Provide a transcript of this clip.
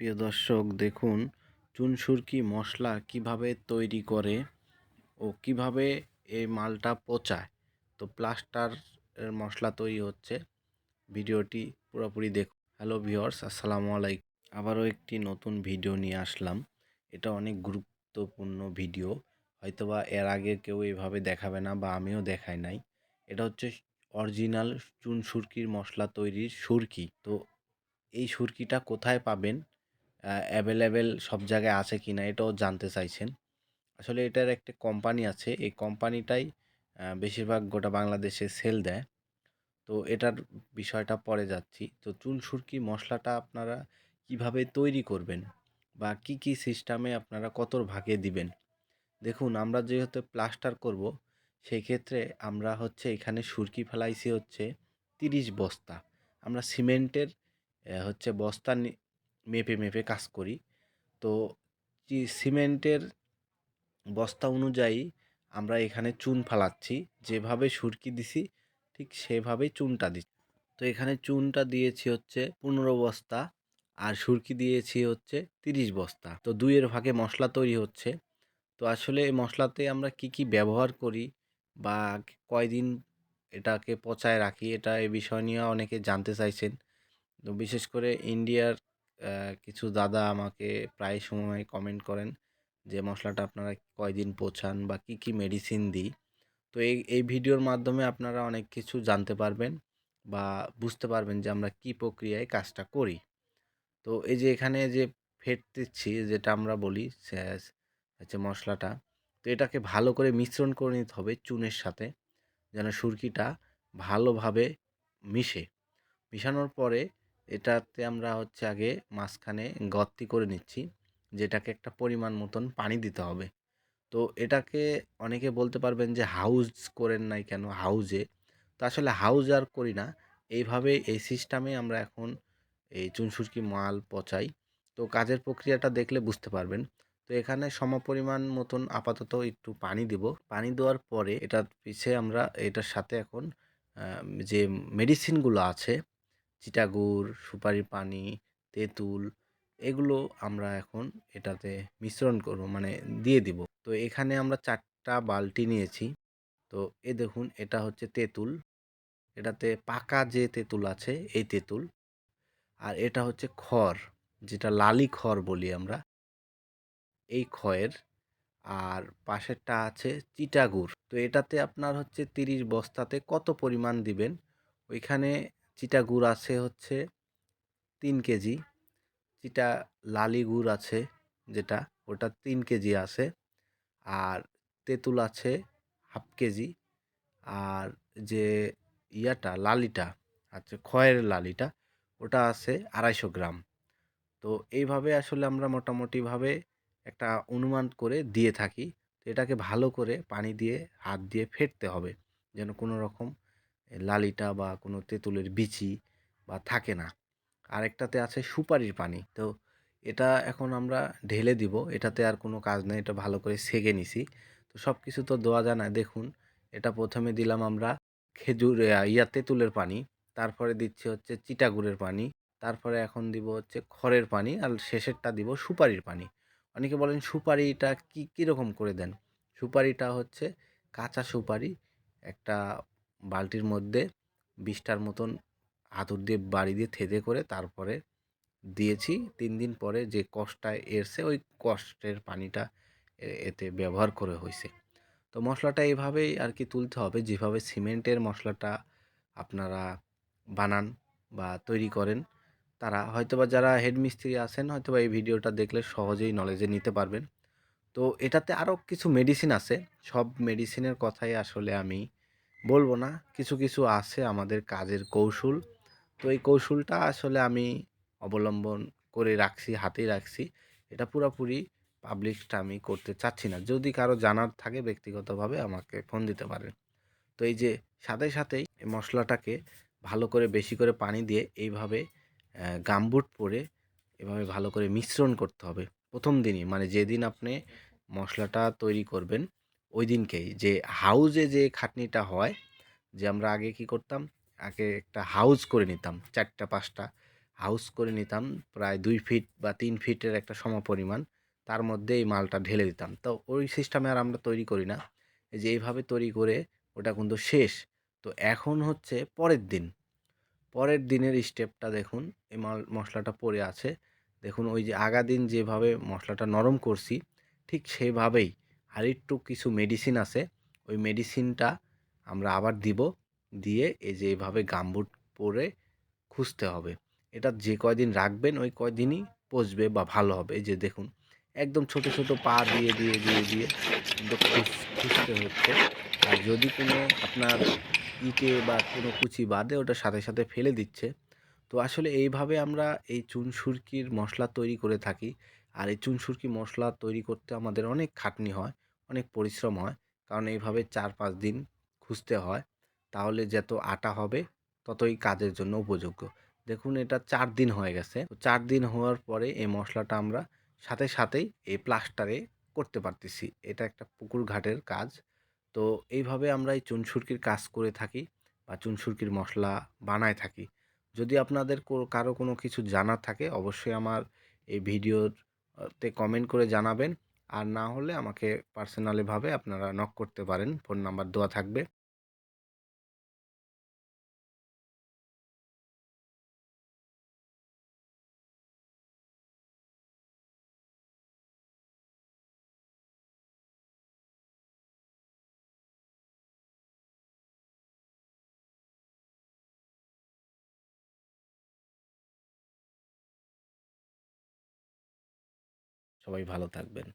প্রিয় দর্শক, দেখুন চুনসুরকি মশলা কীভাবে তৈরি করে ও কীভাবে এই মালটা পচায়। তো প্লাস্টার মশলা তৈরি হচ্ছে। ভিডিওটি পুরোপুরি দেখুন। হ্যালো ভিওর্স আসসালামু আলাইকুম। আবারও একটি নতুন ভিডিও নিয়ে আসলাম। এটা অনেক গুরুত্বপূর্ণ ভিডিও। হয়তোবা এর আগে কেউ এভাবে দেখাবে না বা আমিও দেখাই নাই। এটা হচ্ছে অরিজিনাল চুন সুরকির মশলা তৈরির সুরকি। তো এই সুরকিটা কোথায় পাবেন? অ্যাভেলেবেল সব জায়গায় আছে কি না এটাও জানতে চাইছেন। আসলে এটার একটা কোম্পানি আছে, এই কোম্পানিটাই বেশিরভাগ গোটা বাংলাদেশে সেল দেয়। তো এটার বিষয়টা পরে যাচ্ছি। তো চুন সুরকি, মশলাটা আপনারা কীভাবে তৈরি করবেন? বা কি কি সিস্টেমে আপনারা কত ভাগে দিবেন? দেখুন, আমরা যেহেতু প্লাস্টার করব সেই ক্ষেত্রে আমরা হচ্ছে এখানে সুরকি ফেলাইছি হচ্ছে তিরিশ বস্তা। আমরা সিমেন্টের হচ্ছে বস্তা মেপে মেপে কাজ করি। তো সিমেন্টের বস্তা অনুযায়ী আমরা এখানে চুন ফালাচ্ছি। যেভাবে সুরকি দিছি, ঠিক সেভাবেই চুনটা দিচ্ছি। তো এখানে চুনটা দিয়েছি হচ্ছে পনেরো বস্তা আর সুরকি দিয়েছি হচ্ছে তিরিশ বস্তা। তো দুইয়ের ভাগে মশলা তৈরি হচ্ছে। তো আসলে এই মশলাতে আমরা কি কি ব্যবহার করি বা কয়দিন এটাকে পচায় রাখি, এটা এ বিষয় নিয়ে অনেকে জানতে চাইছেন। তো বিশেষ করে ইন্ডিয়ার কিছু দাদা আমাকে প্রায় সময় কমেন্ট করেন যে, মশলাটা আপনারা কয়দিন পচান বা কি কি মেডিসিন দিই? তো এই এই ভিডিওর মাধ্যমে আপনারা অনেক কিছু জানতে পারবেন বা বুঝতে পারবেন যে, আমরা কি প্রক্রিয়ায় কাজটা করি। তো এই যে, এখানে যে ফেট দিচ্ছি যেটা আমরা বলি হচ্ছে মশলাটা, তো এটাকে ভালো করে মিশ্রণ করে নিতে হবে চুনের সাথে, যেন সুরকিটা ভালোভাবে মিশে। মিশানোর পরে এটাতে আমরা হচ্ছে আগে মাঝখানে গর্তি করে নিচ্ছি, যেটাকে একটা পরিমাণ মতন পানি দিতে হবে। তো এটাকে অনেকে বলতে পারবেন যে হাউজ করেন নাই কেন? হাউজে তো আসলে হাউজ আর করি না। এইভাবে এই সিস্টেমে আমরা এখন এই চুনসুরকি মাল পচাই। তো কাজের প্রক্রিয়াটা দেখলে বুঝতে পারবেন। তো এখানে সমপরিমাণ মতন আপাতত একটু পানি দেব। পানি দেওয়ার পরে এটার পিছে আমরা এটার সাথে এখন যে মেডিসিনগুলো আছে চিটাগুড় সুপারি পানি, তেঁতুল, এগুলো আমরা এখন এটাতে মিশ্রণ করব মানে দিয়ে দিব। তো এখানে আমরা চারটা বালতি নিয়েছি। তো এ দেখুন, এটা হচ্ছে তেঁতুল। এটাতে পাকা যে তেঁতুল আছে, এই তেঁতুল। আর এটা হচ্ছে খড়, যেটা লালি খড় বলি আমরা। এই খয়ের আর পাশেরটা আছে চিটাগুড়। তো এটাতে আপনার হচ্ছে তিরিশ বস্তাতে কত পরিমাণ দিবেন? ওইখানে চিটা গুড় আছে হচ্ছে তিন কেজি। চিটা লালি গুড় আছে যেটা, ওটা তিন কেজি আছে। আর তেঁতুল আছে হাফ কেজি। আর যে ইয়াটা, লালিটা আচ্ছা খয়ের লালিটা, ওটা আছে আড়াইশো গ্রাম। তো এইভাবে আসলে আমরা মোটামুটিভাবে একটা অনুমান করে দিয়ে থাকি। এটাকে ভালো করে পানি দিয়ে, হাত দিয়ে ফেটতে হবে। যেন কোনো রকম লালিটা বা কোনো তেঁতুলের বিচি বা থাকে না। আরেকটাতে আছে সুপারির পানি। তো এটা এখন আমরা ঢেলে দিব। এটাতে আর কোনো কাজ নেই। এটা ভালো করে সেগে নিছি। তো সব কিছু তো দেওয়া যায় না। দেখুন, এটা প্রথমে দিলাম আমরা খেজুর ইয়া তেঁতুলের পানি। তারপরে দিচ্ছি হচ্ছে চিটাগুড়ের পানি। তারপরে এখন দিব হচ্ছে খড়ের পানি। আর শেষেরটা দিব সুপারির পানি। অনেকে বলেন, সুপারিটা কী, কীরকম করে দেন? সুপারিটা হচ্ছে কাঁচা সুপারি, একটা বালতির মধ্যে বিশটার মতন হাতুর দিয়ে বাড়ি দিয়ে থেদে করে তারপরে দিয়েছি। তিন দিন পরে যে কষ্টটা এসছে ওই কষ্টের পানিটা এতে ব্যবহার করে হয়েছে তো মশলাটা এইভাবেই আর কি তুলতে হবে। যেভাবে সিমেন্টের মশলাটা আপনারা বানান বা তৈরি করেন, তারা হয়তোবা যারা হেড মিস্ত্রি আছেন, হয়তোবা এই ভিডিওটা দেখলে সহজেই নলেজে নিতে পারবেন। তো এটাতে আরও কিছু মেডিসিন আছে। সব মেডিসিনের কথাই আসলে আমি বলব না, কিছু কিছু আছে আমাদের কাজের কৌশল। তো এই কৌশলটা আসলে আমি অবলম্বন করে রাখছি, হাতেই রাখছি। এটা পুরোপুরি পাবলিকটা আমি করতে চাচ্ছি না। যদি কারও জানার থাকে ব্যক্তিগতভাবে আমাকে ফোন দিতে পারেন। তো এই যে সাথে সাথেই এই মশলাটাকে ভালো করে বেশি করে পানি দিয়ে এইভাবে গামবুট পরে এভাবে ভালো করে মিশ্রণ করতে হবে। প্রথম দিনই মানে যেদিন আপনি মশলাটা তৈরি করবেন ওই দিনকেই যে হাউজে যে খাটনিটা হয়, যে আমরা আগে কি করতাম? আগে একটা হাউজ করে নিতাম, চারটা, পাঁচটা হাউস করে নিতাম, প্রায় দুই ফিট বা তিন ফিটের একটা সমপরিমাণ। তার মধ্যে এই মালটা ঢেলে দিতাম। তো ওই সিস্টেমে আর আমরা তৈরি করি না। যে এইভাবে তৈরি করে ওটা কিন্তু শেষ। তো এখন হচ্ছে পরের দিন। পরের দিনের স্টেপটা দেখুন, এই মাল, মশলাটা পড়ে আছে। দেখুন ওই যে আগা দিন যেভাবে মশলাটা নরম করছি, ঠিক সেভাবেই আর একটু কিছু মেডিসিন আছে, ওই মেডিসিনটা আমরা আবার দিব, দিয়ে এই যে এভাবে গামবুট পরে খুঁজতে হবে। এটা যে কয়দিন রাখবেন, ওই কয়দিনই পচবে বা ভালো হবে। এই যে দেখুন, একদম ছোট ছোট পা দিয়ে দিয়ে দিয়ে দিয়ে একদম খুঁজ- খুঁজতে হচ্ছে। আর যদি কোনো আপনার ইটে বা কোনো কুচি বাদে ওটা সাথে সাথে ফেলে দিচ্ছে, তো আসলে এইভাবে আমরা এই চুন সুরকির মশলা তৈরি করে থাকি। আর এই চুন সুরকি মশলা তৈরি করতে আমাদের অনেক খাটনি হয়। অনেক পরিশ্রম হয়। কারণ এইভাবে চার পাঁচ দিন খুঁজতে হয়। তাহলে যত আটা হবে, ততই কাজের জন্য উপযোগ্য। দেখুন, এটা চার দিন হয়ে গেছে। চার দিন হওয়ার পরে এই মশলাটা আমরা সাথে সাথেই এই প্লাস্টারে করতে পারতেছি। এটা একটা পুকুর ঘাটের কাজ। তো এইভাবে আমরা এই চুনসুরকির কাজ করে থাকি বা চুনসুরকির মশলা বানায় থাকি। যদি আপনাদের কারও কোনো কিছু জানার থাকে, অবশ্যই আমার এই ভিডিওতে কমেন্ট করে জানাবেন। আর না হলে আমাকে পার্সোনালিভাবে আপনারা নক করতে পারেন। ফোন নাম্বার দেওয়া থাকবে। সবাই ভালো থাকবেন।